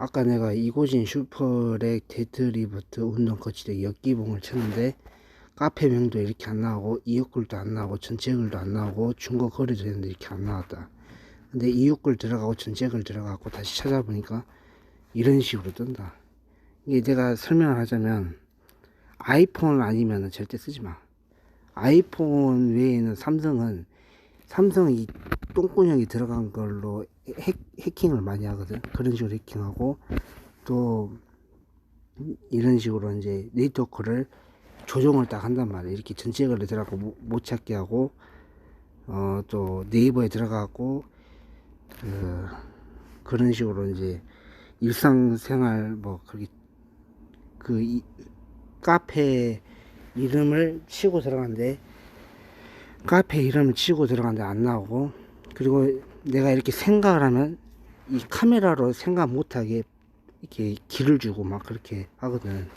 아까 내가 이고진 슈퍼렉 데드리버트 운동 거치대 역기봉을 쳤는데 카페명도 이렇게 안 나오고 이웃글도 안 나오고 전체글도 안 나오고 중고 거래도 되는데 이렇게 안 나왔다. 근데 이웃글 들어가고 전체글 들어가고 다시 찾아보니까 이런 식으로 뜬다. 이게 내가 설명을 하자면 아이폰 아니면 절대 쓰지 마. 아이폰 외에는 삼성은 삼성 이 똥구녕이 들어간 걸로 핵, 해킹을 많이 하거든. 그런 식으로 해킹하고 또 이런 식으로 이제 네트워크를 조종을 딱 한단 말이야. 이렇게 전체적으로 들어가고 못, 못 찾게 하고 어 또 네이버에 들어가고 그 그런 식으로 이제 일상생활 뭐 그렇게 그 이, 카페 이름을 치고 들어갔는데 카페 이름을 치고 들어갔는데 안 나오고 그리고 내가 이렇게 생각을 하면 이 카메라로 생각 못하게 이렇게 길을 주고 막 그렇게 하거든